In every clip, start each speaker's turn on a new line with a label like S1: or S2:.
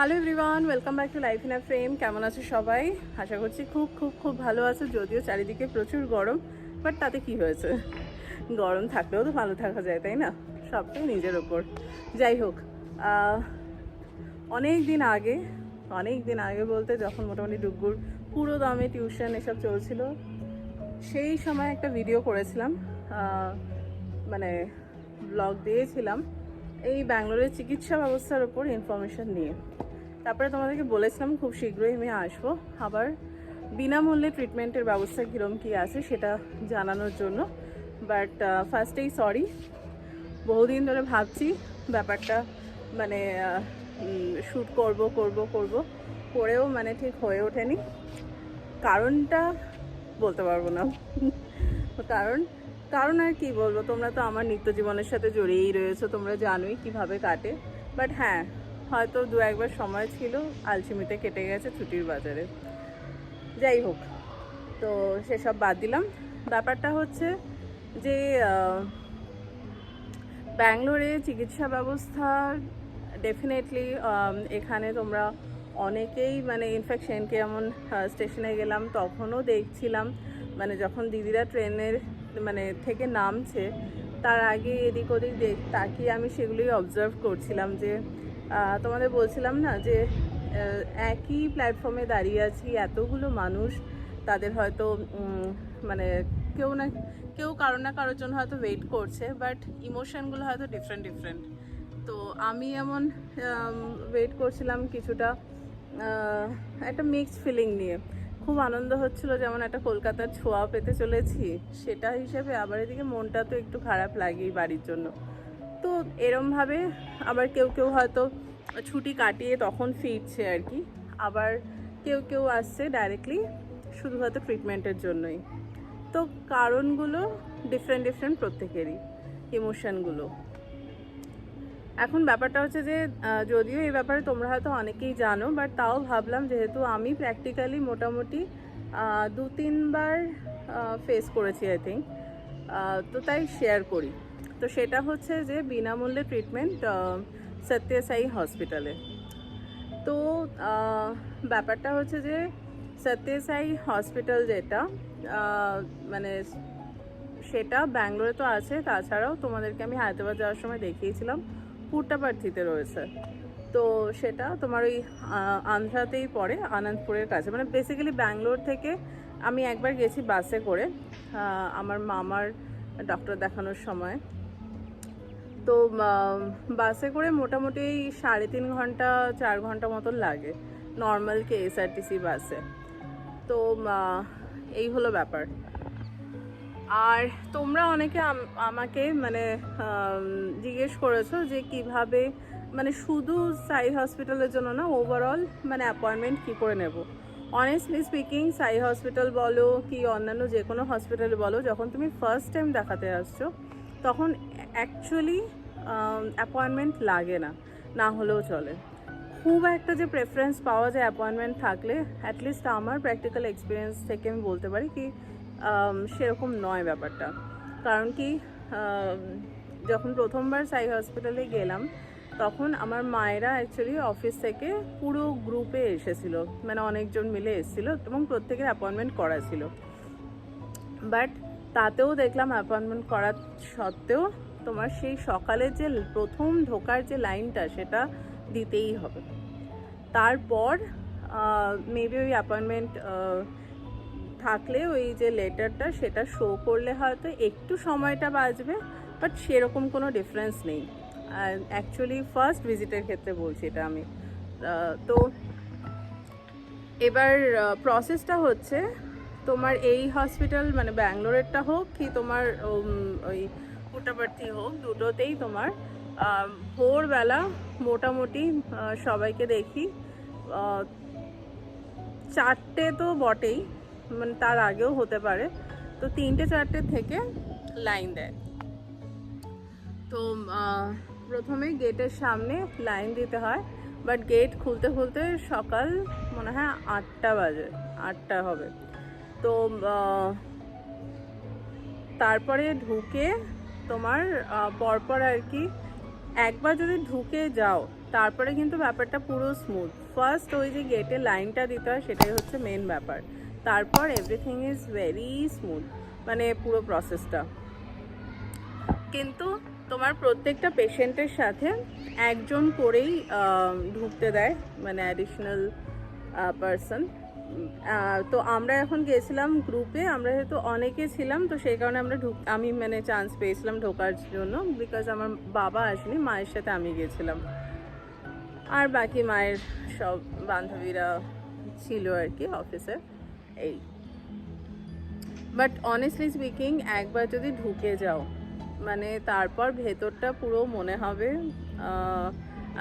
S1: Hello everyone welcome back to life in a frame কেমন আছো সবাই? আশা করছি খুব খুব খুব ভালো আছো, যদিও চারিদিকে প্রচুর গরম বাট তাতে কি হয়েছে? গরম থাকলেও তো ভালো থাকা যায়, তাই না? সবটাই নিজের ওপর। যাই হোক অনেক দিন আগে, অনেক দিন আগে বলতে যখন মোটামুটি ডুগ্গুর পুরো দামে টিউশন এসব চলছিল, সেই সময় একটা ভিডিও করেছিলাম মানে ব্লগ দিয়েছিলাম, এই ব্যাঙ্গালোরের চিকিৎসা ব্যবস্থার ওপর ইনফরমেশন নিয়ে। তারপরে তোমাদেরকে বলেছিলাম খুব শীঘ্রই আমি আসব। আবার বিনামূল্যে ট্রিটমেন্টের ব্যবস্থা কীরকম কী আছে সেটা জানানোর জন্য। বাট ফার্স্টেই সরি বহুদিন ধরে ভাবছি ব্যাপারটা মানে শ্যুট করব করব করব। করেও মানে ঠিক হয়ে ওঠেনি। কারণটা বলতে পারব না। কারণ কারণ আর কি বলব, তোমরা তো আমার নিত্য জীবনের সাথে জড়িয়েই রয়েছো, তোমরা জানোই কীভাবে কাটে। বাট হ্যাঁ হয়তো দু একবার সময় ছিল, আলসিমিতে কেটে গেছে ছুটির বাজারে। যাই হোক, তো সেসব বাদ দিলাম। ব্যাপারটা হচ্ছে যে ব্যাঙ্গালোরে চিকিৎসা ব্যবস্থা ডেফিনেটলি এখানে তোমরা অনেকেই মানে ইনফ্যাক্ট সেনকে এমন স্টেশনে গেলাম, তখনও দেখছিলাম। মানে যখন দিদিরা ট্রেনের মানে থেকে নামছে, তার আগে এদিক ওদিক দেখ, তাকিয়ে আমি সেগুলোই অবজার্ভ করছিলাম যে তোমাদের বলছিলাম না যে একই প্ল্যাটফর্মে দাঁড়িয়ে আছি, এতগুলো মানুষ, তাদের হয়তো মানে কেউ না, কেউ কারও না কারোর জন্য হয়তো ওয়েট করছে বাট ইমোশনগুলো হয়তো ডিফারেন্ট ডিফারেন্ট তো আমি এমন ওয়েট করছিলাম কিছুটা একটা মিক্সড ফিলিং নিয়ে। খুব আনন্দ হচ্ছিল যেমন একটা কলকাতার ছোঁয়া পেতে চলেছি, সেটা হিসেবে আবার এদিকে মনটা তো একটু খারাপ লাগেই বাড়ির জন্য। তো এরমভাবে আবার কেউ কেউ হয়তো ছুটি কাটিয়ে তখন ফিরছে আর কি। আবার কেউ কেউ আসছে ডাইরেক্টলি শুধু হয়তো ট্রিটমেন্টের জন্যই। তো কারণগুলো ডিফারেন্ট ডিফারেন্ট প্রত্যেকেরই ইমোশানগুলো এখন ব্যাপারটা হচ্ছে যে যদিও এই ব্যাপারে তোমরা হয়তো অনেকেই জানো বাট তাও ভাবলাম যেহেতু আমি প্র্যাকটিক্যালি মোটামুটি দু, তিনবার ফেস করেছি আই থিঙ্ক তো তাই শেয়ার করি। তো সেটা হচ্ছে যে বিনামূল্যে ট্রিটমেন্ট সত্যসাই হসপিটালে। তো ব্যাপারটা হচ্ছে যে সত্যসাই হসপিটাল যেটা মানে সেটা ব্যাঙ্গালোরে তো আছে, তাছাড়াও তোমাদেরকে আমি হায়দ্রাবাদ যাওয়ার সময় দেখিয়েছিলাম, পুট্টাপার্থিতে রয়েছে। তো সেটা তোমার ওই আন্ধ্রাতেই পড়ে, আনন্দপুরের কাছে। মানে বেসিক্যালি ব্যাঙ্গালোর থেকে আমি একবার গেছি বাসে করে আমার মামার ডক্টর দেখানোর সময়। তো বাসে করে মোটামুটি সাড়ে তিন ঘণ্টা, চার ঘণ্টা মতন লাগে নর্মাল কে এসআরটিসি বাসে। তো এই হলো ব্যাপার। আর তোমরা অনেকে আম- আমাকে মানে জিজ্ঞেস করেছ যে কীভাবে মানে শুধু সাই হসপিটালের জন্য না ওভারঅল মানে অ্যাপয়েন্টমেন্ট কী করে নেব? অনেস্টলি স্পিকিং সাই হসপিটাল বলো কি অন্যান্য যে কোনো হসপিটাল বলো, যখন তুমি ফার্স্ট টাইম দেখাতে আসছো, তখন অ্যাকচুয়ালি অ্যাপয়েন্টমেন্ট লাগে না না হলেও চলে। খুব একটা যে প্রেফারেন্স পাওয়া যায় অ্যাপয়েন্টমেন্ট থাকলে অ্যাটলিস্ট আমার প্র্যাকটিক্যাল এক্সপিরিয়েন্স থেকে আমি বলতে পারি কি সেরকম নয় ব্যাপারটা। কারণ কি যখন প্রথমবার সাই হসপিটালে গেলাম, তখন আমার মায়েরা অ্যাকচুয়ালি অফিস থেকে পুরো গ্রুপে এসেছিল। মানে অনেকজন মিলে এসেছিল এবং প্রত্যেকের অ্যাপয়েন্টমেন্ট করা ছিল। বাট তাতেও দেখলাম অ্যাপয়েন্টমেন্ট করার সত্ত্বেও তোমার সেই সকালের যে প্রথম ঢোকার যে লাইনটা, সেটা দিতেই হবে। তারপর মেবি ওই অ্যাপয়েন্টমেন্ট থাকলে ওই যে লেটারটা, সেটা শো করলে হয়তো একটু সময়টা বাঁচবে বাট সেরকম কোনো ডিফারেন্স নেই। অ্যাকচুয়ালি ফার্স্ট ভিজিটের ক্ষেত্রে বলছি এটা আমি। তো এবার প্রসেসটা হচ্ছে, তোমার এই হসপিটাল মানে ব্যাঙ্গালোরেরটা হোক, কি তোমার ওই পুটাপার্থি হোক, দুটোতেই তোমার ভোরবেলা মোটামুটি সবাইকে দেখি। চারটে তো বটেই মানে তার আগেও হতে পারে। তো তিনটে, চারটে থেকে লাইন দেয়। তো প্রথমে গেটের সামনে লাইন দিতে হয়, বাট গেট খুলতে খুলতে সকাল মনে হয় আটটা বাজে, আটটা হবে। তো তারপরে ঢুকে তোমার পরপর আর কি একবার যদি ঢুকে যাও, তারপরে কিন্তু ব্যাপারটা পুরো স্মুথ ফার্স্ট ওই যে গেটে লাইনটা দিতে হয়, সেটাই হচ্ছে মেন ব্যাপার। তারপর এভরিথিং ইজ ভেরি স্মুথ মানে পুরো প্রসেসটা কিন্তু তোমার প্রত্যেকটা পেশেন্টের সাথে একজন করেই ঢুকতে দেয় মানে অ্যাডিশনাল পারসন তো আমরা এখন গেছিলাম গ্রুপে আমরা যেহেতু অনেকে ছিলাম, তো সেই কারণে আমরা ঢুক আমি মানে চান্স পেয়েছিলাম ঢোকার জন্য বিকজ আমার বাবা আসেনি, মায়ের সাথে আমি গেছিলাম। আর বাকি মায়ের সব বান্ধবীরা ছিল আর কি অফিসে এই। বাট অনেস্টলি স্পিকিং একবার যদি ঢুকে যাও মানে তারপর ভেতরটা পুরো মনে হবে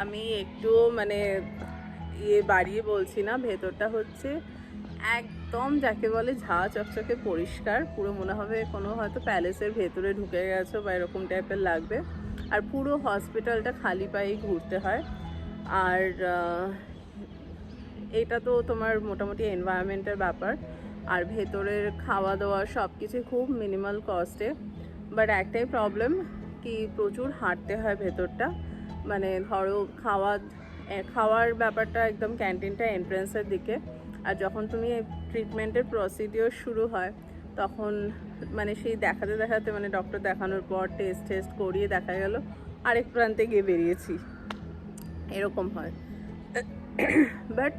S1: আমি একটু মানে ইয়ে বাড়িয়ে বলছি না, ভেতরটা হচ্ছে একদম যাকে বলে ঝা চকচকে পরিষ্কার, পুরো মনে হবে কোনো হয়তো প্যালেসের ভেতরে ঢুকে গেছো বা এরকম টাইপের লাগবে। আর পুরো হসপিটালটা খালি পায়ে ঘুরতে হয়। আর এটা তো তোমার মোটামুটি এনভায়রনমেন্টের ব্যাপার। আর ভেতরের খাওয়া দাওয়া সব কিছু খুব মিনিমাল কস্টে বাট একটাই প্রবলেম কি প্রচুর হাঁটতে হয় ভেতরটা। মানে ধরো খাওয়া খাওয়ার ব্যাপারটা একদম ক্যান্টিনটা এন্ট্রেন্সের দিকে। আর যখন তুমি ট্রিটমেন্টের প্রসিডিওর শুরু হয়, তখন মানে সেই দেখাতে দেখাতে মানে ডক্টর দেখানোর পর টেস্ট টেস্ট করিয়ে দেখা গেল, আরেক প্রান্তে গিয়ে বেরিয়েছি। এরকম হয়। বাট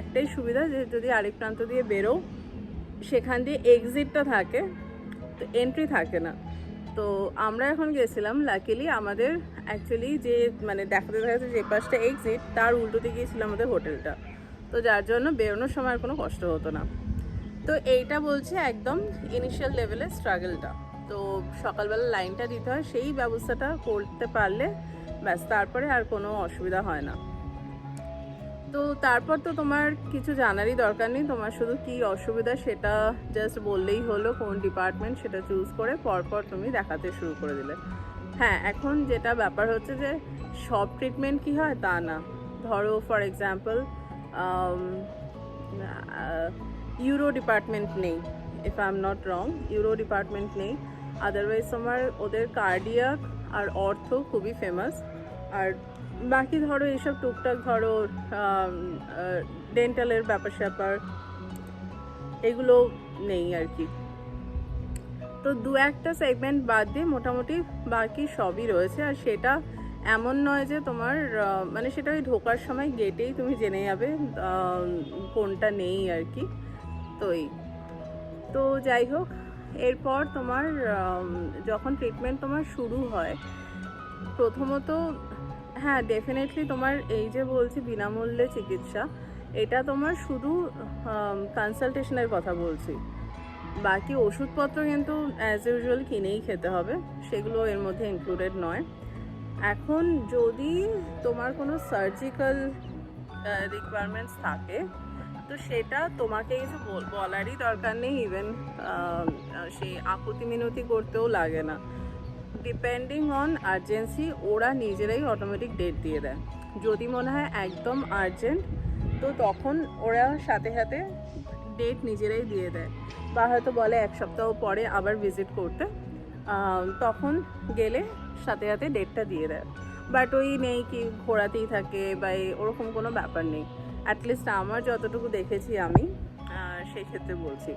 S1: একটাই সুবিধা যে যদি আরেক প্রান্ত দিয়ে বেরো সেখান দিয়ে এক্সিটটা থাকে, তো এন্ট্রি থাকে না। তো আমরা এখন গেছিলাম লাকিলি আমাদের অ্যাকচুয়ালি যে মানে দেখাতে দেখাতে যে পাশটা এক্সিট তার উল্টোতে গিয়েছিল আমাদের হোটেলটা তো যার জন্য বেরোনোর সময় আর কোনো কষ্ট হতো না। তো এইটা বলছে একদম ইনিশিয়াল লেভেলের স্ট্রাগলটা তো সকালবেলা লাইনটা দিতে হয়, সেই ব্যবস্থাটা করতে পারলে ব্যাস, তারপরে আর কোনো অসুবিধা হয় না। তো তারপর তো তোমার কিছু জানারই দরকার নেই, তোমার শুধু কি অসুবিধা সেটা জাস্ট বললেই হলো, কোন ডিপার্টমেন্ট সেটা চুজ করে পরপর তুমি দেখাতে শুরু করে দিলে। হ্যাঁ এখন যেটা ব্যাপার হচ্ছে যে সব ট্রিটমেন্ট কি হয় তা না। ধরো ফর এক্সাম্পল ইউরো ডিপার্টমেন্ট নেই if I am not wrong uro department নেই. আদারওয়াইজ তোমার ওদের কার্ডিয়াক আর অর্থ খুবই ফেমাস আর বাকি ধরো এইসব টুকটাক ধরো ডেন্টালের ব্যাপার স্যাপার, এগুলো নেই আর কি। তো দু একটা সেগমেন্ট বাদ দিয়ে মোটামুটি বাকি সবই রয়েছে। আর সেটা এমন নয় যে তোমার মানে সেটা ওই ঢোকার সময় গেটেই তুমি জেনে যাবে কোনটা নেই আর কি। তো এই। তো যাই হোক, এরপর তোমার যখন ট্রিটমেন্ট তোমার শুরু হয়, প্রথমত হ্যাঁ ডেফিনেটলি তোমার এই যে বলছি বিনামূল্যে চিকিৎসা, এটা তোমার শুধু কনসালটেশনের কথা বলছি। বাকি ওষুধপত্র কিন্তু অ্যাজ ইউজুয়াল কিনেই খেতে হবে, সেগুলো এর মধ্যে ইনক্লুডেড নয়। এখন যদি তোমার কোনো সার্জিক্যাল রিকোয়ারমেন্টস থাকে, তো সেটা তোমাকে কিছু বলারই দরকার নেই ইভেন সেই আকুতি মিনতি করতেও লাগে না। ডিপেন্ডিং অন আর্জেন্সি ওরা নিজেরাই অটোমেটিক ডেট দিয়ে দেয়। যদি মনে হয় একদম আর্জেন্ট তো তখন ওরা সাথে সাথে ডেট নিজেরাই দিয়ে দেয়। বা হয়তো বলে এক সপ্তাহ পরে আবার ভিজিট করতে। তখন গেলে সাথে সাথে ডেটটা দিয়ে দেয়। বাট ওই নেই কি ঘোরাতেই থাকে বা ওরকম কোনো ব্যাপার নেই। অ্যাটলিস্ট আমার যতটুকু দেখেছি আমি আহ, সেই ক্ষেত্রে বলছি।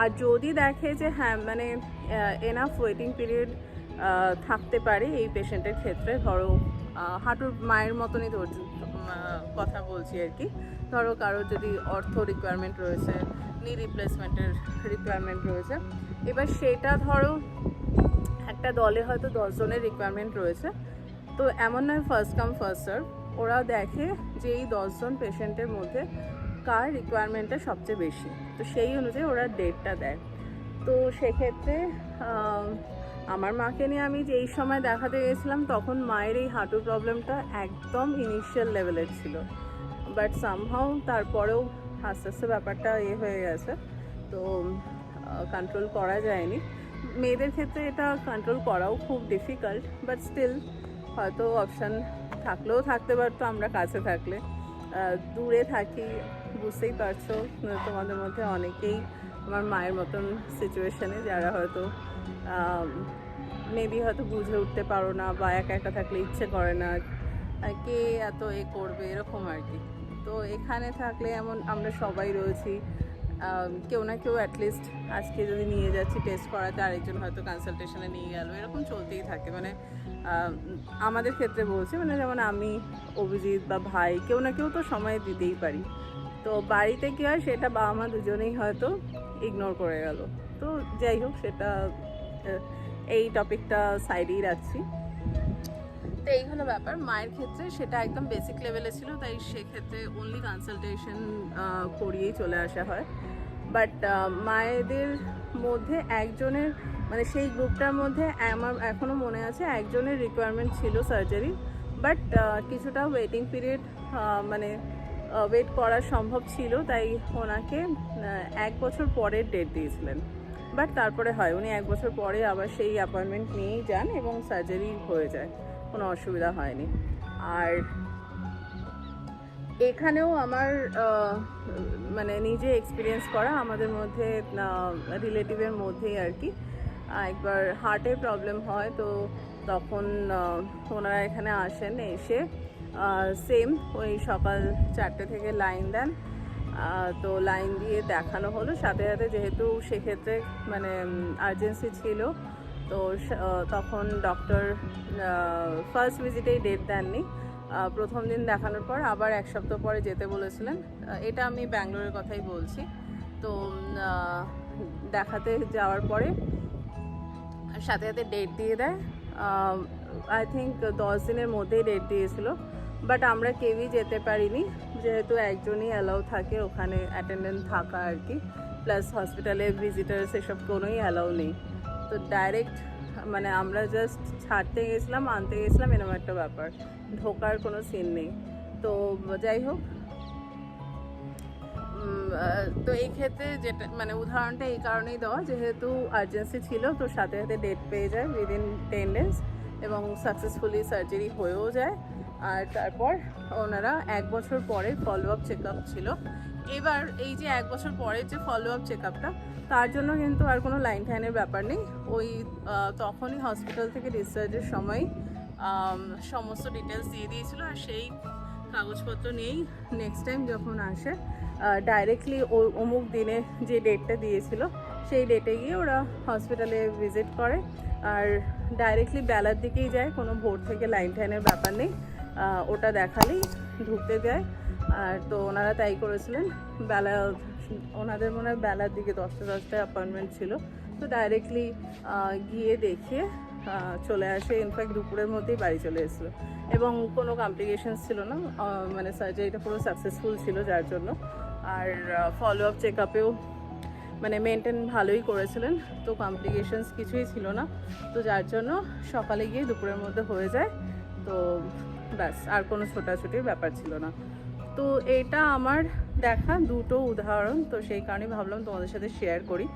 S1: আর যদি দেখে যে হ্যাঁ মানে এনাফ ওয়েটিং পিরিয়ড থাকতে পারে এই পেশেন্টের ক্ষেত্রে ধরো হাঁটুর মায়ের মতনই ধরছি কথা বলছি আর কি। ধরো কারোর যদি অর্থ রিকোয়ারমেন্ট রয়েছে নি রিপ্লেসমেন্টের রিকোয়ারমেন্ট রয়েছে এবার সেটা ধরো একটা দলে হয়তো দশজনের রিকোয়ারমেন্ট রয়েছে। তো এমন নয় ফার্স্ট কাম ফার্স্ট সার্ভ ওরা দেখে যে এই দশজন পেশেন্টের মধ্যে কার রিকোয়ারমেন্টটা সবচেয়ে বেশি। তো সেই অনুযায়ী ওরা ডেটটা দেয়। তো সেক্ষেত্রে আমার মাকে নিয়ে আমি যেই সময় দেখাতে গেছিলাম তখন মায়ের এই হাঁটুর প্রবলেমটা একদম ইনিশিয়াল লেভেলের ছিল। বাট সামহাও তারপরেও আস্তে আস্তে ব্যাপারটা এ হয়ে গেছে। তো কন্ট্রোল করা যায়নি। মেয়েদের ক্ষেত্রে এটা কন্ট্রোল করাও খুব ডিফিকাল্ট বাট স্টিল হয়তো অপশান থাকলেও থাকতে পারতো আমরা কাছে থাকলে। দূরে থাকি, বুঝতেই পারছ, তোমাদের মধ্যে অনেকেই আমার মায়ের মতন সিচুয়েশানে যারা হয়তো মেবি হয়তো বুঝে উঠতে পারো না বা একা একা থাকলে ইচ্ছে করে না কে এত এ করবে, এরকম আর কি। তো এখানে থাকলে এমন আমরা সবাই রয়েছি কেউ না কেউ অ্যাটলিস্ট আজকে যদি নিয়ে যাচ্ছি টেস্ট করাতে আরেকজন হয়তো কনসালটেশনে নিয়ে গেল। এরকম চলতেই থাকে। মানে আমাদের ক্ষেত্রে বলছি মানে যেমন আমি, অভিজিৎ বা ভাই, কেউ না কেউ তো সময় দিতেই পারি। তো বাড়িতে কী হয়, সেটা বাবা মা দুজনেই হয়তো ইগনোর করে গেল। তো যাই হোক, সেটা এই টপিকটা সাইডেই রাখছি। তো এই হলো ব্যাপার। মায়ের ক্ষেত্রে সেটা একদম বেসিক লেভেলে ছিল, তাই সেক্ষেত্রে অনলি কনসালটেশন করিয়েই চলে আসা হয়। বাট মায়েদের মধ্যে একজনের মানে সেই গ্রুপটার মধ্যে আমার এখনও মনে আছে একজনের রিকোয়ারমেন্ট ছিল সার্জারি বাট কিছুটা ওয়েটিং পিরিয়ড মানে ওয়েট করা সম্ভব ছিল, তাই ওনাকে এক বছর পরের ডেট দিয়েছিলেন। বাট তারপরে হয়, উনি এক বছর পরে আবার সেই অ্যাপয়েন্টমেন্ট নিয়েই যান এবং সার্জারি হয়ে যায়। কোনো অসুবিধা হয়নি। আর এখানেও আমার মানে নিজে এক্সপিরিয়েন্স করা, আমাদের মধ্যে রিলেটিভের মধ্যেই আর কি। একবার হার্টের প্রবলেম হয়, তো তখন ওনারা এখানে আসেন, এসে সেম ওই সকাল চারটে থেকে লাইন দেন। তো লাইন দিয়ে দেখানো হলো। সাথে সাথে যেহেতু সেক্ষেত্রে মানে আর্জেন্সি ছিল তো তখন ডক্টর ফার্স্ট ভিজিটেই ডেট দেননি। প্রথম দিন দেখানোর পর আবার এক সপ্তাহ পরে যেতে বলেছিলেন। এটা আমি ব্যাঙ্গালোরের কথাই বলছি। তো দেখাতে যাওয়ার পরে সাথে সাথে ডেট দিয়ে দেয়। আই থিঙ্ক দশ দিনের মধ্যেই ডেট দিয়েছিল। বাট আমরা কেউই যেতে পারিনি। যেহেতু একজনই অ্যালাউ থাকে, ওখানে অ্যাটেন্ডেন্ট থাকা আর কি। প্লাস হসপিটালে ভিজিটার্স এসব কোনোই অ্যালাউ নেই। তো ডাইরেক্ট মানে আমরা জাস্ট ছাড়তে গেছিলাম, আনতে গেছিলাম, এরকম একটা ব্যাপার। ঢোকার কোনো সিন নেই। তো যাই হোক তো এই ক্ষেত্রে যেটা মানে উদাহরণটা এই কারণেই দেওয়া, যেহেতু আর্জেন্সি ছিল, তো সাথে সাথে ডেট পেয়ে যায় উইদিন টেন ডেজ এবং সাকসেসফুলি সার্জারি হয়েও যায়। আর তারপর ওনারা এক বছর পরে ফলো আপ চেক ছিল। এবার এই যে এক বছর পরের যে ফলো আপ চেক তার জন্য কিন্তু আর কোনো লাইন টাইনের ব্যাপার নেই। ওই তখনই হসপিটাল থেকে ডিসচার্জের সময় সমস্ত ডিটেলস দিয়ে দিয়েছিল আর সেই কাগজপত্র নিয়েই নেক্সট টাইম যখন আসে ডাইরেক্টলি অমুক দিনে যে ডেটটা দিয়েছিল, সেই ডেটে গিয়ে ওরা হসপিটালে ভিজিট করে। আর ডাইরেক্টলি বেলার দিকেই যায়, কোনো ভোর থেকে লাইন টাইনের ব্যাপার নেই। ওটা দেখালেই ঢুকতে দেয়। আর তো ওনারা তাই করেছিলেন। বেলা, ওনাদের মনে হয় বেলার দিকে দশটা, দশটায় অ্যাপয়েন্টমেন্ট ছিল। তো ডাইরেক্টলি গিয়ে দেখিয়ে চলে আসে। ইনফ্যাক্ট দুপুরের মধ্যেই বাড়ি চলে এসেছিল। এবং কোনো কমপ্লিকেশনস ছিল না। মানে সার্জারিটা পুরো সাকসেসফুল ছিল যার জন্য। আর ফলো আপ চেক আপেও মানে মেনটেন ভালোই করেছিলেন। তো কমপ্লিকেশানস কিছুই ছিল না। তো যার জন্য সকালে গিয়ে দুপুরের মধ্যে হয়ে যায়। তো ব্যাস, আর কোনো ছোটাছুটির ব্যাপার ছিল না। তো এটা আমার দেখা দুটো উদাহরণ, তো সেই কারণে ভাবলাম তোমাদের সাথে শেয়ার করি।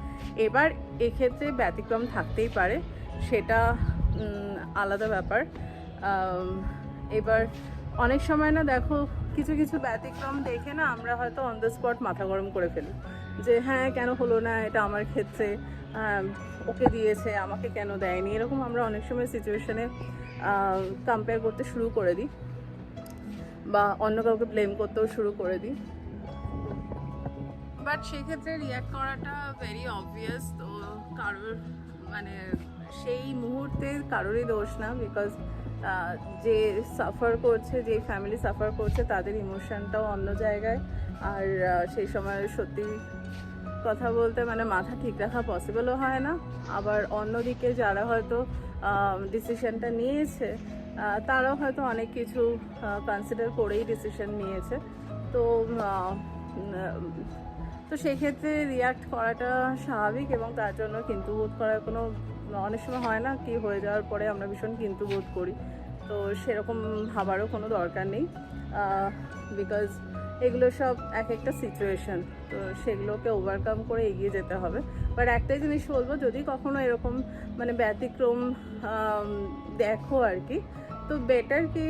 S1: এবার এক্ষেত্রে ব্যতিক্রম থাকতেই পারে, সেটা আলাদা ব্যাপার। এবার অনেক সময় না দেখো, কিছু কিছু ব্যতিক্রম দেখে না আমরা হয়তো অন দ্য স্পট মাথা গরম করে ফেলি। যে হ্যাঁ কেন হলো না, এটা আমার ক্ষেত্রে ওকে দিয়েছে, আমাকে কেন দেয়নি, এরকম আমরা অনেক সময় সিচুয়েশনে কম্পেয়ার করতে শুরু করে দিই। বা অন্য কাউকে ব্লেম করতেও শুরু করে দিই। বাট সেক্ষেত্রে রিয়াক্ট করাটা ভেরি অবভিয়াস তো কারোর মানে সেই মুহূর্তে কারোরই দোষ না বিকজ যে সাফার করছে, যে ফ্যামিলি সাফার করছে, তাদের ইমোশনটাও অন্য জায়গায়। আর সেই সময় সত্যি কথা বলতে মানে মাথা ঠিক রাখা পসিবলও হয় না। আবার অন্যদিকে যারা হয়তো ডিসিশনটা নিয়েছে তারাও হয়তো অনেক কিছু কনসিডার করেই ডিসিশন নিয়েছে। তো তো সেক্ষেত্রে রিয়াক্ট করাটা স্বাভাবিক এবং তার জন্য কিন্তু বোধ করার কোনো, অনেক সময় হয় না কি হয়ে যাওয়ার পরে আমরা ভীষণ কিন্তু বোধ করি। তো সেরকম ভাবারও কোনো দরকার নেই। বিকজ এগুলো সব এক একটা সিচুয়েশন তো সেগুলোকে ওভারকাম করে এগিয়ে যেতে হবে। বাট একটাই জিনিস বলব, যদি কখনো এরকম মানে ব্যতিক্রম দেখো আর কি, তো বেটার কি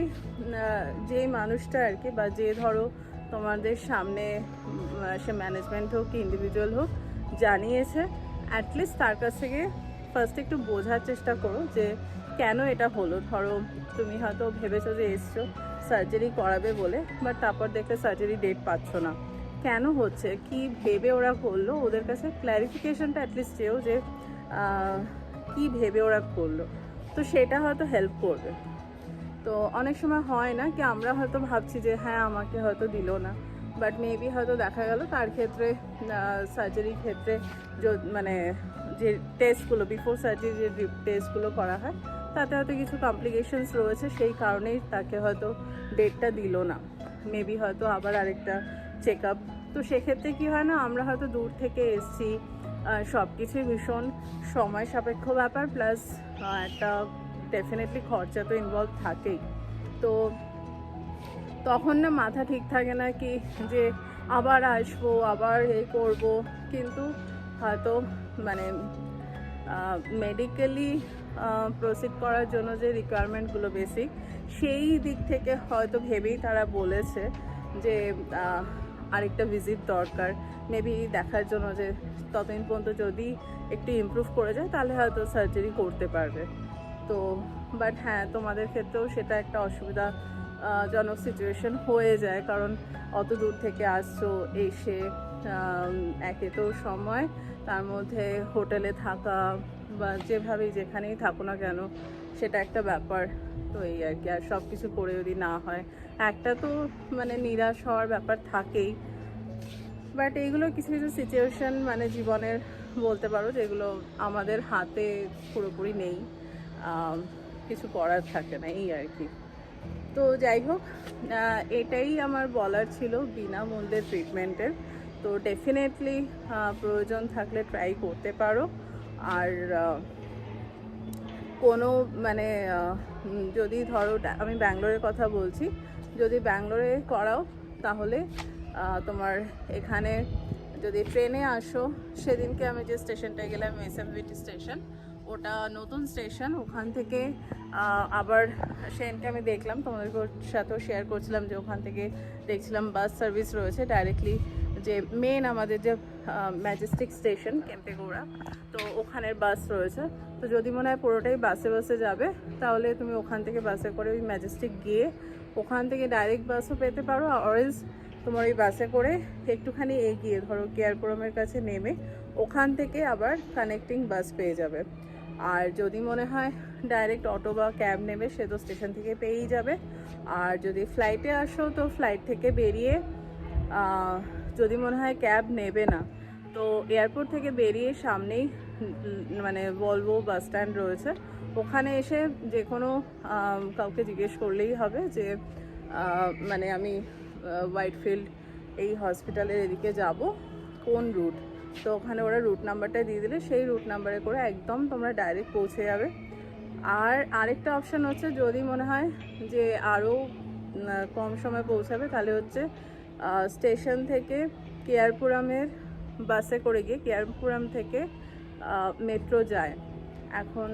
S1: যে মানুষটা আর কি, বা যে ধরো তোমাদের সামনে সে ম্যানেজমেন্ট হোক কি ইন্ডিভিজুয়াল হোক, জানিয়েছে অ্যাটলিস্ট তার কাছ থেকে ফার্স্ট একটু বোঝার চেষ্টা করো যে কেন এটা হলো। ধরো তুমি হয়তো ভেবেছো যে এসছো সার্জারি করাবে বলে বাট তারপর দেখলে সার্জারি ডেট পাচ্ছ না। কেন হচ্ছে? কি ভেবে ওরা করল? ওদের কাছে ক্ল্যারিফিকেশনটা অ্যাটলিস্ট চেয়েও যে কি ভেবে ওরা করল। তো সেটা হয়তো হেল্প করবে। তো অনেক সময় হয় না কি আমরা হয়তো ভাবছি যে হ্যাঁ আমাকে হয়তো দিল না। বাট মেবি হয়তো দেখা গেল তার ক্ষেত্রে সার্জারির ক্ষেত্রে মানে যে টেস্টগুলো বিফোর সার্জারি যে টেস্টগুলো করা হয় তাতে হয়তো কিছু কমপ্লিকেশনস রয়েছে, সেই কারণেই তাকে হয়তো ডেটটা দিল না। মেবি হয়তো আবার আরেকটা চেক আপ তো সেক্ষেত্রে কি হয় না, আমরা হয়তো দূর থেকে এসছি সব কিছুই ভীষণ সময় সাপেক্ষ ব্যাপার প্লাস একটা ডেফিনেটলি খরচা তো ইনভলভ থাকেই। তো তখন না মাথা ঠিক থাকে না কি যে আবার আসব, আবার এ করব। কিন্তু হয়তো মানে মেডিকেলি প্রসিড করার জন্য যে রিকোয়ারমেন্টগুলো বেসিক সেই দিক থেকে হয়তো ভেবেই তারা বলেছে যে আরেকটা ভিজিট দরকার। মেবি দেখার জন্য যে ততদিন পর্যন্ত যদি একটু ইমপ্রুভ করে যায়, তাহলে হয়তো সার্জারি করতে পারবে। তো বাট হ্যাঁ তোমাদের ক্ষেত্রেও সেটা একটা অসুবিধা জনক সিচুয়েশন হয়ে যায়, কারণ অত দূর থেকে আসছো, এসে একে তো সময়, তার মধ্যে হোটেলে থাকা বা যেভাবেই যেখানেই থাকো না কেন, সেটা একটা ব্যাপার। তো এই আর কি, আর সব কিছু করে যদি না হয়। একটা তো মানে নিরাশ হওয়ার ব্যাপার থাকেই। বাট এইগুলো কিছু কিছু সিচুয়েশন মানে জীবনের বলতে পারো যেগুলো আমাদের হাতে পুরোপুরি নেই। কিছু করার থাকে না, এই আর কি। তো যাই হোক এটাই আমার বলার ছিল বিনামূল্যে ট্রিটমেন্টের তো ডেফিনেটলি প্রয়োজন থাকলে ট্রাই করতে পারো। আর কোনো মানে যদি ধরো আমি ব্যাঙ্গালোরের কথা বলছি, যদি ব্যাঙ্গালোরে করাও তাহলে তোমার এখানে যদি ট্রেনে আসো, সেদিনকে আমি যে স্টেশনটায় গেলাম, এস এম স্টেশন, ওটা নতুন স্টেশন, ওখান থেকে আবার সেদিনকে আমি দেখলাম, তোমাদের সাথেও শেয়ার করছিলাম যে ওখান থেকে দেখছিলাম বাস সার্ভিস রয়েছে ডাইরেক্টলি যে মেন আমাদের যে ম্যাজেস্টিক স্টেশন কেম্পেগৌড়া তো ওখানের বাস রয়েছে। তো যদি মনে হয় পুরোটাই বাসে বাসে যাবে, তাহলে তুমি ওখান থেকে বাসে করে ওই ম্যাজেস্টিক গিয়ে ওখান থেকে ডাইরেক্ট বাসও পেতে পারো অরেঞ্জ তোমার ওই বাসে করে একটুখানি এগিয়ে ধরো কেয়ারপুরমের কাছে নেমে ওখান থেকে আবার কানেক্টিং বাস পেয়ে যাবে। আর যদি মনে হয় ডাইরেক্ট অটো বা ক্যাব নেবে, সে তো স্টেশন থেকে পেয়েই যাবে। আর যদি ফ্লাইটে আসো, তো ফ্লাইট থেকে বেরিয়ে যদি মনে হয় ক্যাব নেবে না। তো এয়ারপোর্ট থেকে বেরিয়ে সামনেই মানে ভলভো বাস স্ট্যান্ড রয়েছে। ওখানে এসে যে কোনো কাউকে জিজ্ঞেস করলেই হবে যে মানে আমি হোয়াইটফিল্ড এই হসপিটালের এদিকে যাব। কোন রুট তো ওখানে ওরা রুট নাম্বারটা দিয়ে দিলে, সেই রুট নাম্বারে করে একদম তোমরা ডাইরেক্ট পৌঁছে যাবে। আর আরেকটা অপশান হচ্ছে, যদি মনে হয় যে আরও কম সময় পৌঁছাবে, তাহলে হচ্ছে স্টেশন থেকে কেয়ারপুরামের বাসে করে গিয়ে কেয়ারপুরাম থেকে মেট্রো যায়। এখন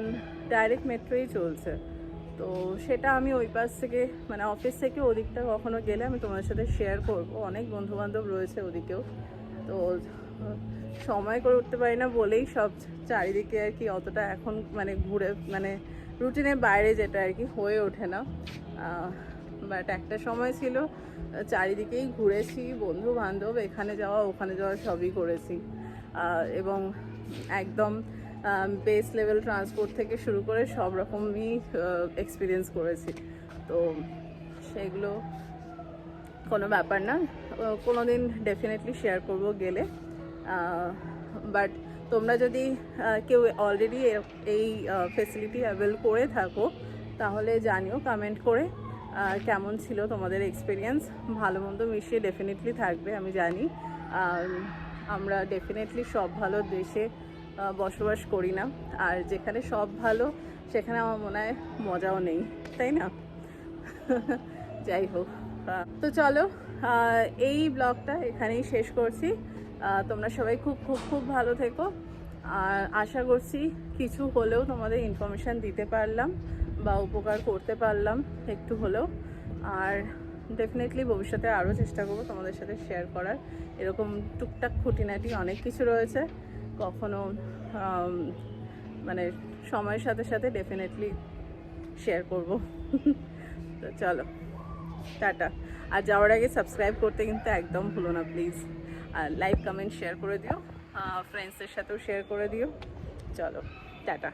S1: ডাইরেক্ট মেট্রোই চলছে। তো সেটা আমি ওই পাশ থেকে মানে অফিস থেকে ওদিকটা কখনো গেলে আমি তোমার সাথে শেয়ার করব। অনেক বন্ধু বান্ধব রয়েছে ওদিকেও। তো, সময় করে উঠতে পারি না বলেই সব চারিদিকে আর কি অতটা এখন মানে ঘুরে মানে রুটিনের বাইরে যেটা আর কি হয়ে ওঠে না। বাট একটা সময় ছিল, চারিদিকেই ঘুরেছি বন্ধু বান্ধব এখানে যাওয়া, ওখানে যাওয়া সবই করেছি। এবং একদম বেস লেভেল ট্রান্সপোর্ট থেকে শুরু করে সব রকমই এক্সপিরিয়েন্স করেছি। তো সেগুলো কোনো ব্যাপার না কোনো দিন ডেফিনেটলি শেয়ার করব গেলে। বাট তোমরা যদি কেউ অলরেডি এই ফেসিলিটি অ্যাভেল করে থাকো, তাহলে জানিও কমেন্ট করে। কেমন ছিল তোমাদের এক্সপিরিয়েন্স ভালো মন্দ মিশিয়ে ডেফিনেটলি থাকবে, আমি জানি। আমরা ডেফিনেটলি সব ভালো দেশে বসবাস করি না। আর যেখানে সব ভালো, সেখানে আমার মনে হয় মজাও নেই, তাই না? যাই হোক তো চলো এই ব্লগটা এখানেই শেষ করছি। তোমরা সবাই খুব খুব খুব ভালো থেকো। আর আশা করছি কিছু হলেও তোমাদের ইনফরমেশান দিতে পারলাম বা উপকার করতে পারলাম একটু হলেও। আর ডেফিনেটলি ভবিষ্যতে আরও চেষ্টা করব তোমাদের সাথে শেয়ার করার। এরকম টুকটাক খুঁটিনাটি অনেক কিছু রয়েছে। কখনো মানে সময়ের সাথে সাথে ডেফিনেটলি শেয়ার করব। তো চলো, টাটা। আর যাওয়ার আগে সাবস্ক্রাইব করতে কিন্তু একদম ভুলো না প্লিজ আর লাইক কমেন্ট শেয়ার করে দিও। ফ্রেন্ডসের সাথেও শেয়ার করে দিও। চলো। টাটা।